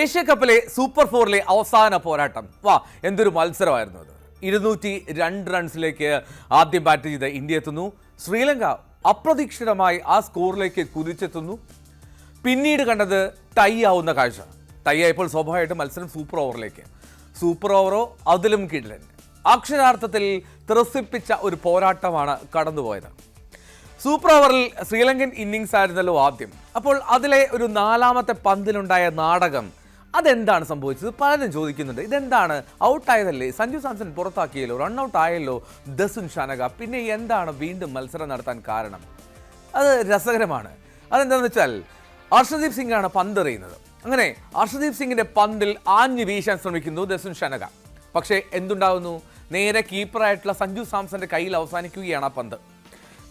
Asia കപ്പിലെ super ഫോറിലെ അവസാന പോരാട്ടം. വാ എന്തൊരു മത്സരമായിരുന്നു അത്. ഇരുന്നൂറ്റി രണ്ട് റൺസിലേക്ക് ആദ്യം ബാറ്റ് ചെയ്ത ഇന്ത്യ എത്തുന്നു. ശ്രീലങ്ക അപ്രതീക്ഷിതമായി ആ സ്കോറിലേക്ക് കുതിച്ചെത്തുന്നു. പിന്നീട് കണ്ടത് ടൈ ആവുന്ന കാഴ്ച. ടൈ ആയപ്പോൾ സ്വാഭാവികമായിട്ടും മത്സരം സൂപ്പർ ഓവറിലേക്ക് സൂപ്പർ ഓവറോ അതിലും കിടിലൻ. അക്ഷരാർത്ഥത്തിൽ ത്രസിപ്പിച്ച ഒരു പോരാട്ടമാണ് കടന്നുപോയത്. സൂപ്പർ ഓവറിൽ ശ്രീലങ്കൻ ഇന്നിങ്സ് ആയിരുന്നല്ലോ ആദ്യം. അപ്പോൾ അതിലെ ഒരു നാലാമത്തെ പന്തിലുണ്ടായ നാടകം അതെന്താണ് സംഭവിച്ചത്? പലരും ചോദിക്കുന്നുണ്ട് ഇതെന്താണ്? ഔട്ടായതല്ലേ സഞ്ജു സാംസൺ പുറത്താക്കിയല്ലോ റൺ ഔട്ട് ആയല്ലോ ദസുൻ ഷാനക പിന്നെ എന്താണ് വീണ്ടും മത്സരം നടത്താൻ കാരണം? അത് രസകരമാണ്. അതെന്താണെന്ന് വെച്ചാൽ അർഷദീപ് സിംഗാണ് ആണ് പന്ത് എറിയുന്നത്. അങ്ങനെ അർഷദീപ് സിംഗിന്റെ പന്തിൽ ആഞ്ഞു വീശാൻ ശ്രമിക്കുന്നു ദസുൻ ഷനക പക്ഷേ എന്തുണ്ടാകുന്നു നേരെ കീപ്പറായിട്ടുള്ള സഞ്ജു സാംസന്റെ കയ്യിൽ അവസാനിക്കുകയാണ് ആ പന്ത്.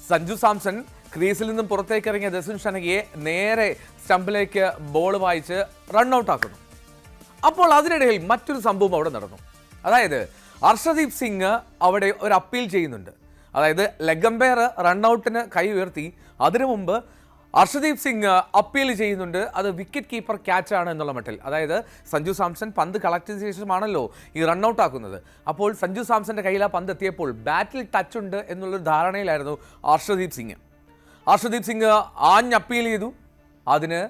സഞ്ജു സാംസൺ ക്രീസിൽ നിന്നും പുറത്തേക്ക് ഇറങ്ങിയ ദസുൻ ഷനകയെ നേരെ സ്റ്റമ്പിലേക്ക് ബോൾ വായിച്ച് റൺ ഔട്ട് ആക്കുന്നു. അപ്പോൾ അതിനിടയിൽ മറ്റൊരു സംഭവം അവിടെ നടന്നു. അതായത് അർഷദീപ് സിംഗ് അവിടെ ഒരു അപ്പീൽ ചെയ്യുന്നുണ്ട്. അതായത് ലെഗംബെയർ റൺഔട്ടിന് കൈ ഉയർത്തി അതിനു മുമ്പ് അർഷദീപ് സിംഗ് അപ്പീൽ ചെയ്യുന്നുണ്ട് അത് വിക്കറ്റ് കീപ്പർ ക്യാച്ചാണ് എന്നുള്ള മട്ടിൽ. അതായത് സഞ്ജു സാംസൺ പന്ത് കളക്ട് ചെയ്ത ശേഷമാണല്ലോ ഈ റൺഔട്ട് ആക്കുന്നത് അപ്പോൾ സഞ്ജു സാംസന്റെ കയ്യിൽ ആ പന്ത് എത്തിയപ്പോൾ ബാറ്റിൽ ടച്ച് ഉണ്ട് എന്നുള്ളൊരു ധാരണയിലായിരുന്നു അർഷദീപ് സിംഗ്. അർഷദീപ് സിംഗ് ആഞ്ഞ് അപ്പീൽ ചെയ്തു. അതിന്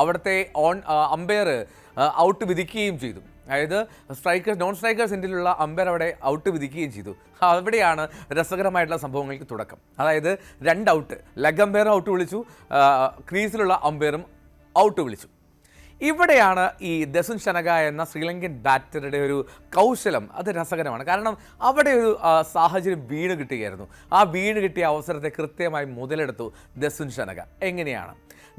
അവിടുത്തെ ഓൺ അമ്പയർ ഔട്ട് വിധിക്കുകയും ചെയ്തു. അതായത് സ്ട്രൈക്കേഴ്സ് നോൺ സ്ട്രൈക്കേഴ്സ് എൻഡിലുള്ള അമ്പയർ അവിടെ ഔട്ട് വിധിക്കുകയും ചെയ്തു. അവിടെയാണ് രസകരമായിട്ടുള്ള സംഭവങ്ങൾക്ക് തുടക്കം. അതായത് രണ്ട് ഔട്ട് ലെഗ് അമ്പയർ ഔട്ട് വിളിച്ചു. ക്രീസിലുള്ള അമ്പയറും ഔട്ട് വിളിച്ചു. ഇവിടെയാണ് ഈ ദസുൻ ശനക എന്ന ശ്രീലങ്കൻ ബാറ്ററുടെ ഒരു കൗശലം. അത് രസകരമാണ്. കാരണം അവിടെ ഒരു സാഹചര്യം വീണ് കിട്ടുകയായിരുന്നു. ആ വീണ് കിട്ടിയ അവസരത്തെ കൃത്യമായി മുതലെടുത്തു ദസുൻ ശനക എങ്ങനെയാണ്?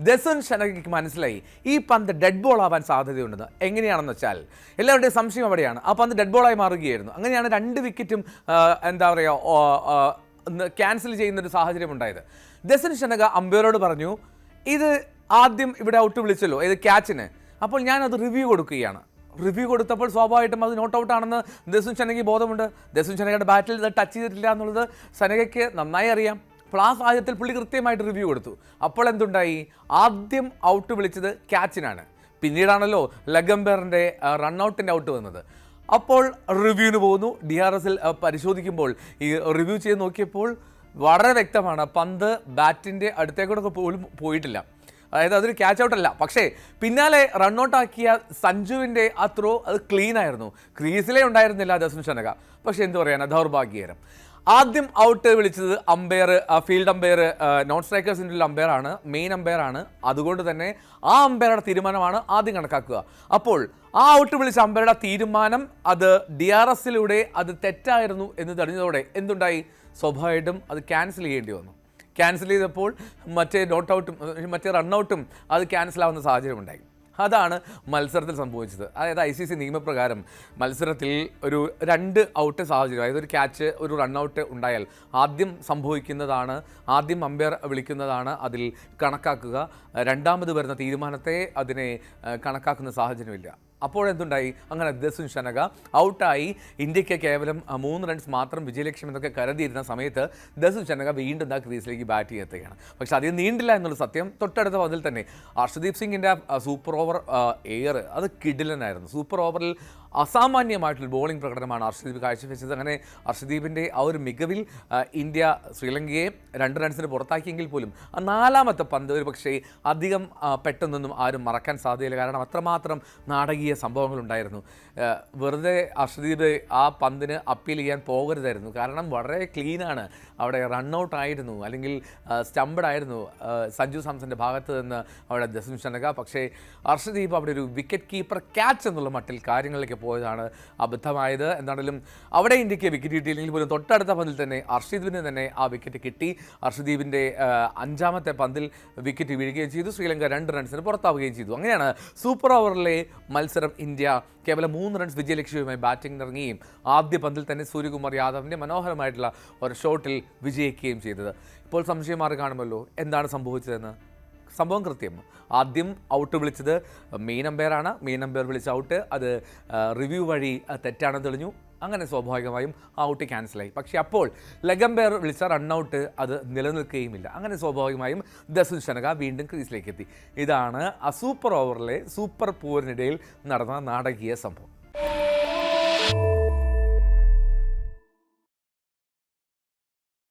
ദസുൻ ശനകയ്ക്ക് മനസ്സിലായി ഈ പന്ത് ഡെഡ് ബോൾ ആവാൻ സാധ്യതയുണ്ടെന്ന് എങ്ങനെയാണെന്ന് വെച്ചാൽ എല്ലാവരുടെയും സംശയം അവിടെയാണ്. ആ പന്ത് ഡെഡ് ബോളായി മാറുകയായിരുന്നു. അങ്ങനെയാണ് രണ്ട് വിക്കറ്റും എന്താ പറയുക ക്യാൻസൽ ചെയ്യുന്ന ഒരു സാഹചര്യം ഉണ്ടായത്. ദസുൻ ശനക അമ്പയറോട് പറഞ്ഞു ഇത് ആദ്യം ഇവിടെ ഔട്ട് വിളിച്ചല്ലോ. ഏത് ക്യാച്ചിന് അപ്പോൾ ഞാൻ അത് റിവ്യൂ കൊടുക്കുകയാണ്. റിവ്യൂ കൊടുത്തപ്പോൾ സ്വാഭാവികമായിട്ടും അത് നോട്ട് ഔട്ട് ആണെന്ന് ദസുൻ ചെന്നൈക്ക് ബോധമുണ്ട്. ദസുൻ ചെന്നൈയുടെ ബാറ്റിൽ ഇത് ടച്ച് ചെയ്തിട്ടില്ല എന്നുള്ളത് സനകയ്ക്ക് നന്നായി അറിയാം. അപ്പോൾ ആ സാഹചര്യത്തിൽ പുള്ളി കൃത്യമായിട്ട് റിവ്യൂ കൊടുത്തു. അപ്പോൾ എന്തുണ്ടായി? ആദ്യം ഔട്ട് വിളിച്ചത് ക്യാച്ചിനാണ് പിന്നീടാണല്ലോ ലഗംബറിന്റെ റൺഔട്ടിന്റെ ഔട്ട് വന്നത്. അപ്പോൾ റിവ്യൂവിന് പോകുന്നു. ഡി ആർ എസിൽ പരിശോധിക്കുമ്പോൾ ഈ റിവ്യൂ ചെയ്ത് നോക്കിയപ്പോൾ വളരെ വ്യക്തമാണ്. പന്ത് ബാറ്റിന്റെ അടുത്തേക്കൂടെ പോലും പോയിട്ടില്ല. അതായത് അതൊരു ക്യാച്ച് ഔട്ട് അല്ല. പക്ഷേ പിന്നാലെ റൺഔട്ട് ആക്കിയ സഞ്ജുവിന്റെ ആ ത്രോ അത് ക്ലീൻ ആയിരുന്നു. ക്രീസിലേ ഉണ്ടായിരുന്നില്ല ദസുൻ ഷനക പക്ഷെ എന്ത് പറയാനാ? ദൗർഭാഗ്യകരം. ആദ്യം ഔട്ട് വിളിച്ചത് അമ്പയർ ഫീൽഡ് അമ്പയർ നോൺ സ്ട്രൈക്കേഴ്സിന്റെ അമ്പയർ ആണ്. മെയിൻ അമ്പയർ ആണ്. അതുകൊണ്ട് തന്നെ ആ അമ്പയറുടെ തീരുമാനമാണ് ആദ്യം കണക്കാക്കുക. അപ്പോൾ ആ ഔട്ട് വിളിച്ച അമ്പയറുടെ തീരുമാനം അത് ഡി ആർ എസിലൂടെ അത് തെറ്റായിരുന്നു എന്ന് തെളിഞ്ഞതോടെ എന്തുണ്ടായി? സ്വാഭാവികമായിട്ടും അത് ക്യാൻസൽ ചെയ്യേണ്ടി വന്നു. ക്യാൻസൽ ചെയ്തപ്പോൾ മറ്റേ ഡോട്ട് ഔട്ടും മറ്റേ റണ്ണൗട്ടും അത് ക്യാൻസൽ ആവുന്ന സാഹചര്യം ഉണ്ടായി. അതാണ് മത്സരത്തിൽ സംഭവിച്ചത്. അതായത് ഐ സി സി നിയമപ്രകാരം മത്സരത്തിൽ ഒരു രണ്ട് ഔട്ട് സാഹചര്യം അതായത് ഒരു ക്യാച്ച് ഒരു റണ്ണൗട്ട് ഉണ്ടായാൽ ആദ്യം സംഭവിക്കുന്നതാണ് ആദ്യം അമ്പയർ വിളിക്കുന്നതാണ് അതിൽ കണക്കാക്കുക. രണ്ടാമത് വരുന്ന തീരുമാനത്തെ അതിനെ കണക്കാക്കുന്ന സാഹചര്യമില്ല. അപ്പോഴെന്തുണ്ടായി? അങ്ങനെ ദസുൻ ഷനക ഔട്ടായി. ഇന്ത്യയ്ക്ക് കേവലം മൂന്ന് റൺസ് മാത്രം വിജയലക്ഷ്യം എന്നൊക്കെ കരുതിയിരുന്ന സമയത്ത് ദസുൻ ഷനക വീണ്ടും ആ ക്രീസിലേക്ക് ബാറ്റ് ചെയ്യത്തുകയാണ് പക്ഷേ അധികം നീണ്ടില്ല എന്നുള്ള സത്യം തൊട്ടടുത്ത പതിൽ തന്നെ. അർഷദീപ് സിംഗിന്റെ സൂപ്പർ ഓവർ എയർ അത് കിഡിലനായിരുന്നു സൂപ്പർ ഓവറിൽ അസാമാന്യമായിട്ടുള്ള ബോളിംഗ് പ്രകടനമാണ് അർഷദീപ് കാഴ്ചവെച്ചത്. അങ്ങനെ അർഷദീപിന്റെ ആ ഒരു മികവിൽ ഇന്ത്യ ശ്രീലങ്കയെ രണ്ട് റൺസിന് പുറത്താക്കിയെങ്കിൽ പോലും ആ നാലാമത്തെ പന്ത് ഒരു പക്ഷേ അധികം പെട്ടെന്നൊന്നും ആരും മറക്കാൻ സാധ്യതയില്ല. കാരണം അത്രമാത്രം നാടകീയ സംഭവങ്ങളുണ്ടായിരുന്നു വെറുതെ അർഷദീപ് ആ പന്തിന് അപ്പീൽ ചെയ്യാൻ പോകരുതായിരുന്നു. കാരണം വളരെ ക്ലീനാണ് അവിടെ റൺഔട്ട് ആയിരുന്നു. അല്ലെങ്കിൽ സ്റ്റംപ്ഡ് ആയിരുന്നു. സഞ്ജു സാംസന്റെ ഭാഗത്ത് നിന്ന് അവിടെ ദസുൻ ഷനക പക്ഷേ അർഷദീപ് അവിടെ ഒരു വിക്കറ്റ് കീപ്പർ ക്യാച്ച് എന്നുള്ള മട്ടിൽ കാര്യങ്ങളിലേക്ക് പോയതാണ് അബദ്ധമായത്. എന്താണെങ്കിലും അവിടെ ഇന്ത്യയ്ക്ക് വിക്കറ്റ് കിട്ടിയില്ലെങ്കിൽ പോലും തൊട്ടടുത്ത പന്തിൽ തന്നെ അർഷദീപിന് തന്നെ ആ വിക്കറ്റ് കിട്ടി. അർഷദീപിന്റെ അഞ്ചാമത്തെ പന്തിൽ വിക്കറ്റ് വീഴുകയും ചെയ്തു. ശ്രീലങ്ക രണ്ട് റൺസിന് പുറത്താവുകയും ചെയ്തു. അങ്ങനെയാണ് സൂപ്പർ ഓവറിലെ മത്സരം ഇന്ത്യ കേവലം മൂന്ന് റൺസ് വിജയലക്ഷ്യവുമായി ബാറ്റിംഗ് ഇറങ്ങുകയും ആദ്യ പന്തിൽ തന്നെ സൂര്യകുമാർ യാദവിന്റെ മനോഹരമായിട്ടുള്ള ഒരു ഷോട്ടിൽ വിജയിക്കുകയും ചെയ്തത്. ഇപ്പോൾ സംശയം മാറി കാണുമല്ലോ? എന്താണ് സംഭവിച്ചതെന്ന്? സംഭവം കൃത്യം. ആദ്യം ഔട്ട് വിളിച്ചത് മെയിൻ അമ്പയറാണ്. മെയിൻ അമ്പയർ വിളിച്ച ഔട്ട്. അത് റിവ്യൂ വഴി തെറ്റാണ് തെറ്റാണെന്ന് തെളിഞ്ഞു. അങ്ങനെ സ്വാഭാവികമായും ആ ഔട്ട് ക്യാൻസലായി. പക്ഷേ അപ്പോൾ ലെഗംബെയർ വിളിച്ച റണ്ണൗട്ട് അത് നിലനിൽക്കുകയുമില്ല. അങ്ങനെ സ്വാഭാവികമായും ദസുൻ ഷനക വീണ്ടും ക്രീസിലേക്ക് എത്തി ഇതാണ് ആ സൂപ്പർ ഓവറിലെ സൂപ്പർ പോരിനിടയിൽ നടന്ന നാടകീയ സംഭവം.